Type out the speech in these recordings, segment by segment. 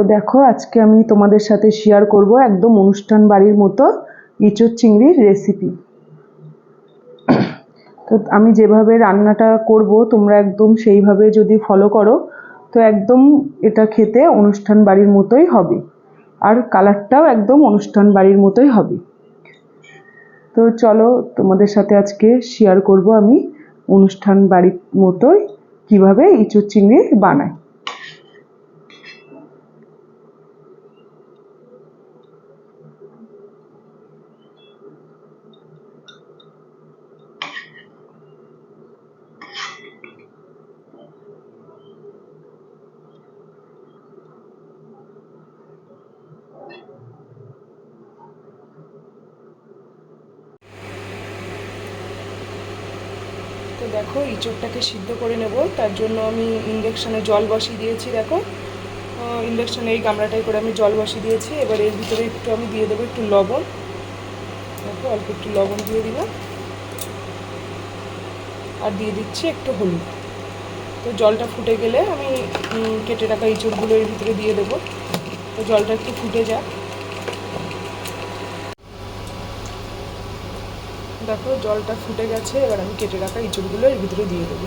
তো দেখো, আজকে আমি তোমাদের সাথে শেয়ার করব একদম অনুষ্ঠান বাড়ির মতো ইঁচড় চিংড়ির রেসিপি তো আমি যেভাবে রান্নাটা করব, তোমরা একদম সেইভাবে যদি ফলো করো, তো একদম এটা খেতে অনুষ্ঠান বাড়ির মতোই হবে। আর কালারটাও একদম অনুষ্ঠান বাড়ির মতোই হবে। তো চলো, তোমাদের সাথে আজকে শেয়ার করব আমি অনুষ্ঠান বাড়ির মতোই কীভাবে ইঁচড় চিংড়ি বানাই তো দেখো ইঁচড়টাকে সিদ্ধ করে নেব। তার জন্য আমি ইন্ডাকশানে জল বসিয়ে দিয়েছি, দেখো। ইন্ডাকশানে এই গামলাটাই করে আমি জল বসিয়ে দিয়েছি। এবার এর ভিতরে একটু আমি দিয়ে দেবো একটু লবণ। দেখো, অল্প একটু লবণ দিয়ে দিলাম। আর দিয়ে দিচ্ছি একটু হলুদ। তো জলটা ফুটে গেলে আমি কেটে রাখা ইঁচড়গুলো এর ভিতরে দিয়ে দেবো। তো জলটা একটু ফুটে যাক। দেখো, জলটা ফুটে গেছে, এবার আমি কেটে রাখা ইঁচড়গুলো এর ভিতরে দিয়ে দেবো।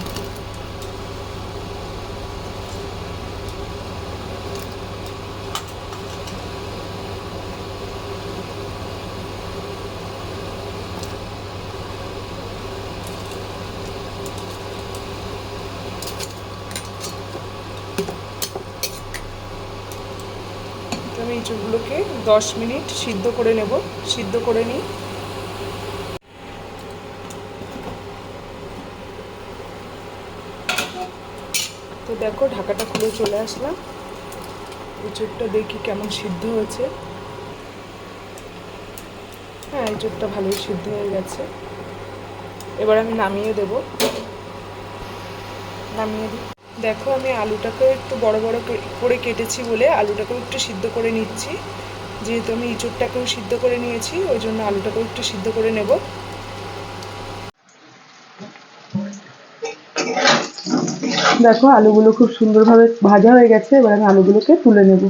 আমি ইঁচড়গুলোকে দশ মিনিট সিদ্ধ করে নেব। সিদ্ধ করে নিই। দেখো, ঢাকাটা খুলে চলে আসলাম। এঁচড়টা দেখি কেমন সিদ্ধ হয়েছে। হ্যাঁ এঁচড়টা ভালোই সিদ্ধ হয়ে গেছে। এবার আমি নামিয়ে দেব। নামিয়ে দিই দেখো, আমি আলুটাকেও একটু বড় বড় করে কেটেছি বলে আলুটাকেও একটু সিদ্ধ করে নিচ্ছি। যেহেতু আমি ইঁচড়টাকেও সিদ্ধ করে নিয়েছি, ওই জন্য আলুটাকেও একটু সিদ্ধ করে নেব। দেখো, আলুগুলো খুব সুন্দরভাবে ভাজা হয়ে গেছে, এবার আমি আলুগুলোকে তুলে নেব।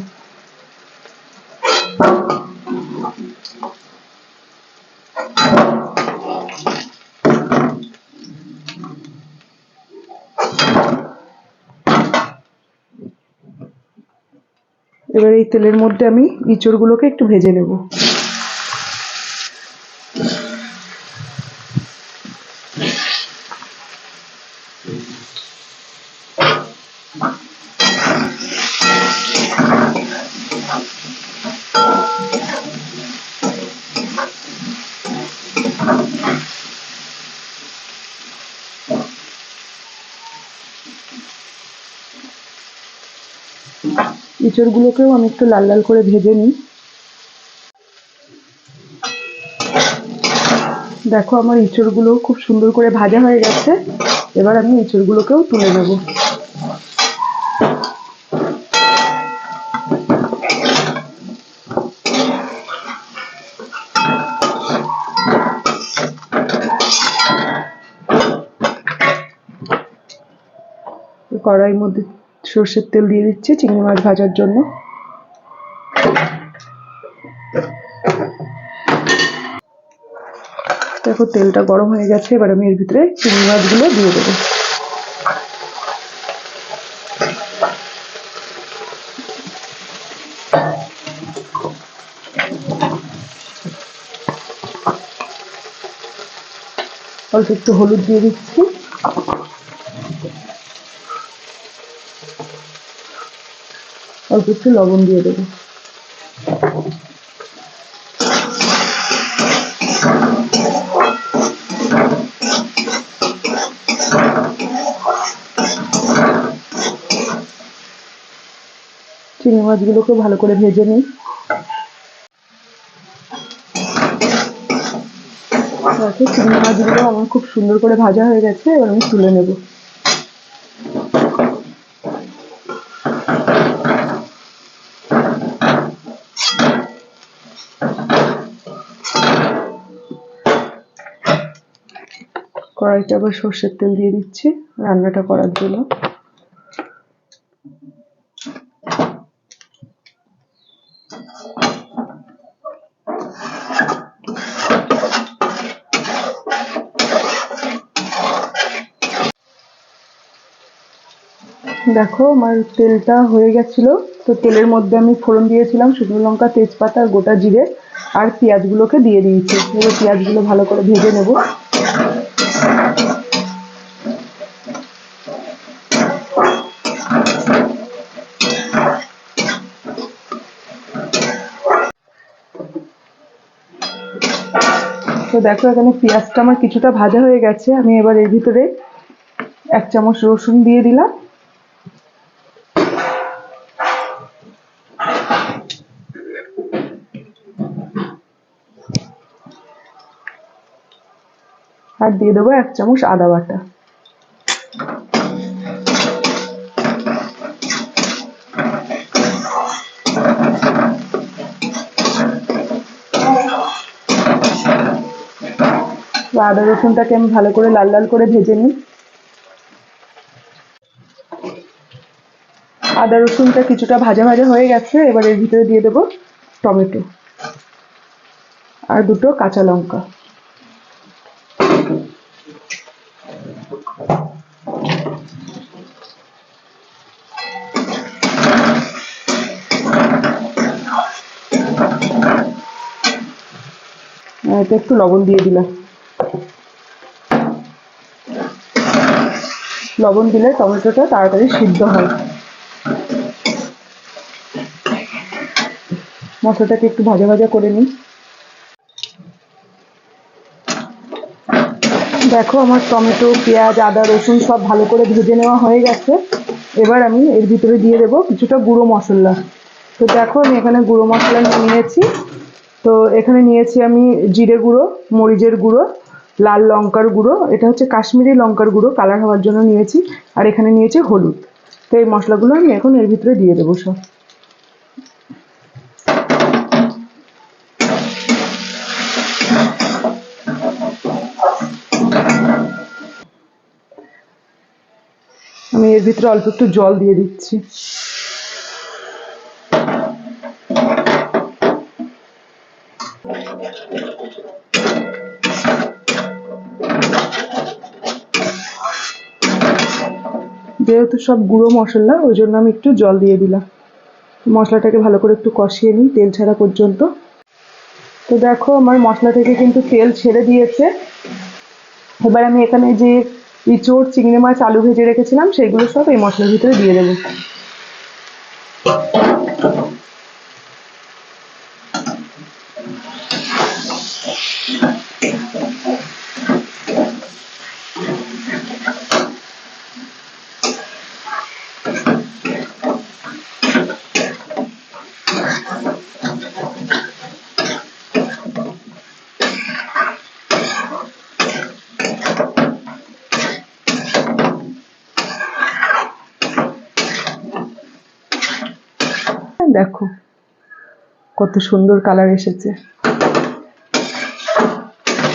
এবার এই তেলের মধ্যে আমি ইঁচড়গুলোকে একটু ভেজে নেব। ইঁচড়গুলোকেও আমি একটু লাল লাল করে ভেজে নিই। দেখো আমার ইঁচড়গুলো খুব সুন্দর করে ভাজা হয়ে গেছে। এবার আমি ইঁচড়গুলোকেও তুলে নেব। কড়াইয়ের মধ্যে সর্ষের তেল দিয়ে দিচ্ছি চিংড়ি মাছ ভাজার জন্য। দেখো, তেলটা গরম হয়ে গেছে, এবার আমি এর ভিতরে চিংড়ি মাছগুলো দিয়ে দেবো। অল্প একটু হলুদ দিয়ে দিচ্ছি। অল্প একটু লবণ দিয়ে দেবো। চিংড়ি মাছগুলোকে ভালো করে ভেজে নিই। চিংড়ি মাছগুলো আমার খুব সুন্দর করে ভাজা হয়ে গেছে, এবার আমি তুলে নেব। কড়াইতে আবার সর্ষের তেল দিয়ে দিচ্ছি রান্নাটা করার জন্য। দেখো আমার তেলটা হয়ে গেছিল, তো তেলের মধ্যে আমি ফোড়ন দিয়েছিলাম, শুকনো লঙ্কা, তেজপাতা, গোটা জিরে আর পেঁয়াজগুলোকে দিয়ে দিয়েছি। পেঁয়াজগুলো ভালো করে ভেজে নেব। তো দেখো এখানে পেঁয়াজটা আমার কিছুটা ভাজা হয়ে গেছে। আমি এবার এর ভিতরে এক চামচ রসুন দিয়ে দিলাম। আর দিয়ে দেবো এক চামচ আদা বাটা। আদা রসুনটাকে আমি ভালো করে লাল লাল করে ভেজে নিই। আদা রসুনটা কিছুটা ভাজা ভাজা হয়ে গেছে, এবার এর ভিতরে দিয়ে দেবো টমেটো আর দুটো কাঁচা লঙ্কা। একটু লবণ দিয়ে দিলাম। লবণ দিলে টমেটোটা তাড়াতাড়ি সিদ্ধ হয়। মশলাটাকে একটু ভাজা ভাজা করে নিই। দেখো আমার টমেটো, পেঁয়াজ, আদা, রসুন সব ভালো করে ভেজে নেওয়া হয়ে গেছে। এবার আমি এর ভিতরে দিয়ে দেবো কিছুটা গুঁড়ো মশলা। তো দেখো আমি এখানে গুঁড়ো মশলা নিয়েছি। তো এখানে নিয়েছি আমি জিরে গুঁড়ো, মরিচের গুঁড়ো লাল লঙ্কার গুঁড়ো, এটা হচ্ছে কাশ্মীরি লঙ্কার গুঁড়ো কালার হওয়ার জন্য নিয়েছি, আর এখানে নিয়েছি হলুদ। তো এই মশলাগুলো আমি এখন এর ভিতরে দিয়ে দেবো সব। আমি এর ভিতরে অল্প একটু জল দিয়ে দিচ্ছি। যেহেতু সব গুঁড়ো মশলা, ওই জন্য আমি একটু জল দিয়ে দিলাম। মশলাটাকে ভালো করে একটু কষিয়ে নিই, তেল ছাড়া পর্যন্ত। তো দেখো, আমার মশলা থেকে কিন্তু তেল ছেড়ে দিয়েছে। এবার আমি এখানে যে ইঁচড়, চিংড়ি মাছ, আলু ভেজে রেখেছিলাম, সেগুলো সব এই মশলার ভিতরে দিয়ে দেবো। দেখো, কত সুন্দর কালার এসেছে।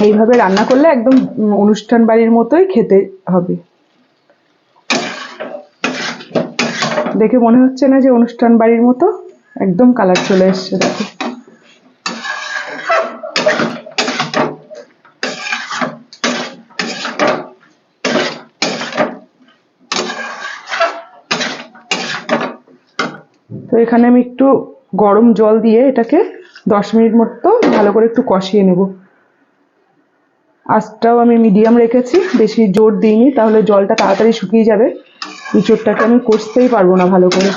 এইভাবে রান্না করলে একদম অনুষ্ঠান বাড়ির মতোই খেতে হবে। দেখে মনে হচ্ছে না যে অনুষ্ঠান বাড়ির মতো একদম কালার চলে এসছে, দেখো। এখানে আমি একটু গরম জল দিয়ে এটাকে দশ মিনিট মতো ভালো করে একটু কষিয়ে নেব। আঁচটাও আমি মিডিয়াম রেখেছি, বেশি জোর দিইনি, তাহলে জলটা তাড়াতাড়ি শুকিয়ে যাবে। ইঁচড়টাকে আমি কষতেই পারব না ভালো করে।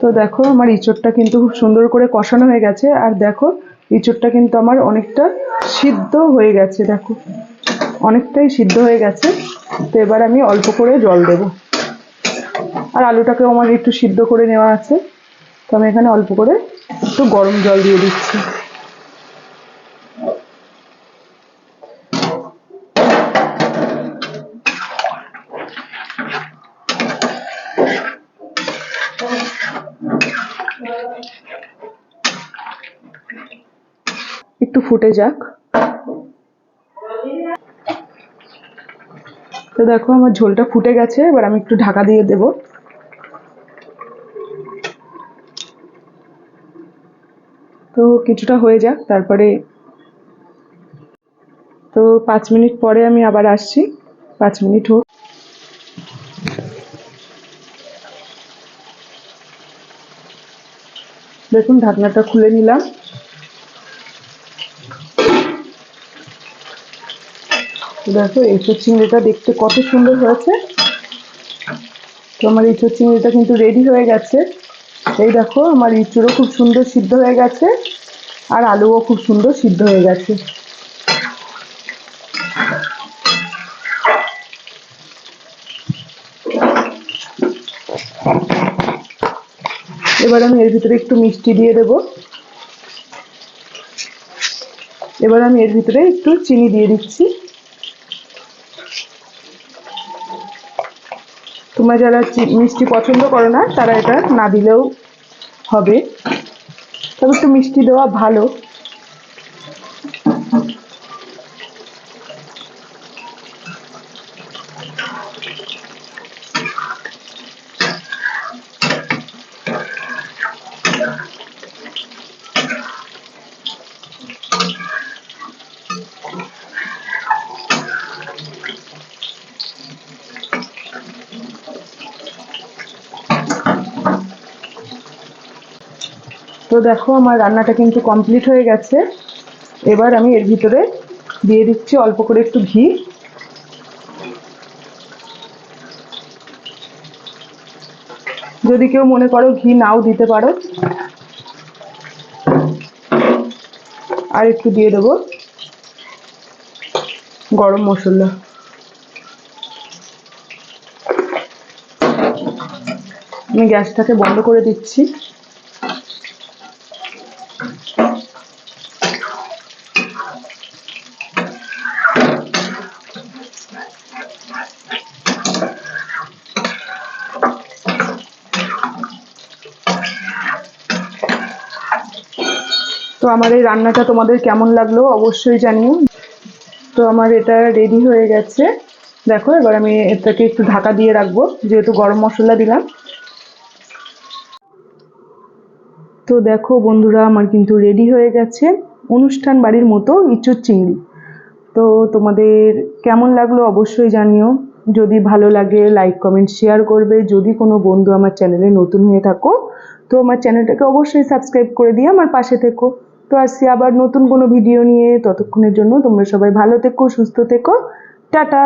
তো দেখো, আমার ইঁচড়টা কিন্তু খুব সুন্দর করে কষানো হয়ে গেছে। আর দেখো, ইঁচড়টা কিন্তু আমার অনেকটা সিদ্ধ হয়ে গেছে, দেখো। অনেকটাই সিদ্ধ হয়ে গেছে। তো এবার আমি অল্প করে জল দেব। আর আলুটাকেও আমার একটু সিদ্ধ করে নেওয়া আছে। তো আমি এখানে অল্প করে একটু গরম জল দিয়ে দিচ্ছি। ফুটে যাক। তো দেখো আমার ঝোলটা ফুটে গেছে, এবার আমি একটু ঢাকা দিয়ে দেব। তো কিছুটা হয়ে যাক, তারপরে তো পাঁচ মিনিট পরে আমি আবার আসছি। পাঁচ মিনিট হোক। দেখুন, ঢাকনাটা খুলে নিলাম। দেখো এঁচোর চিংড়িটা দেখতে কত সুন্দর হয়েছে। তো আমার এঁচোর চিংড়িটা কিন্তু রেডি হয়ে গেছে। এই দেখো, আমার ইঁচুড়ও খুব সুন্দর সিদ্ধ হয়ে গেছে, আর আলুও খুব সুন্দর সিদ্ধ হয়ে গেছে। এবার আমি এর ভিতরে একটু মিষ্টি দিয়ে দেব। এবার আমি এর ভিতরে একটু চিনি দিয়ে দিচ্ছি। তোমরা যারা মিষ্টি পছন্দ করো না, তারা এটা না দিলেও হবে। তবে একটু মিষ্টি দেওয়া ভালো। তো দেখো, আমার রান্নাটা কিন্তু কমপ্লিট হয়ে গেছে। এবার আমি এর ভিতরে দিয়ে দিচ্ছি অল্প করে একটু ঘি। যদি কেউ মনে করো ঘি নাও দিতে পারো। আর একটু দিয়ে দেবো গরম মশলা। আমি গ্যাসটাকে বন্ধ করে দিচ্ছি। তো আমার এই রান্নাটা তোমাদের কেমন লাগল অবশ্যই জানিও। তো আমার এটা রেডি হয়ে গেছে। দেখো, এবার আমি এটাকে একটু ঢাকা দিয়ে রাখব, যেহেতু গরম মশলা দিলাম। তো দেখো বন্ধুরা, আমার কিন্তু রেডি হয়ে গেছে অনুষ্ঠান বাড়ির মতো ইঁচুর চিংড়ি। তো তোমাদের কেমন লাগল অবশ্যই জানিও। যদি ভালো লাগে লাইক কমেন্ট শেয়ার করবে। যদি কোনো বন্ধু আমার চ্যানেলে নতুন হয়ে থাকো, তো আমার চ্যানেলটাকে অবশ্যই সাবস্ক্রাইব করে দিয়ে আমার পাশে থেকো। তো আসছি আবার নতুন কোনো ভিডিও নিয়ে, ততক্ষণের জন্য তোমরা সবাই ভালো থেকো, সুস্থ থেকো। টাটা!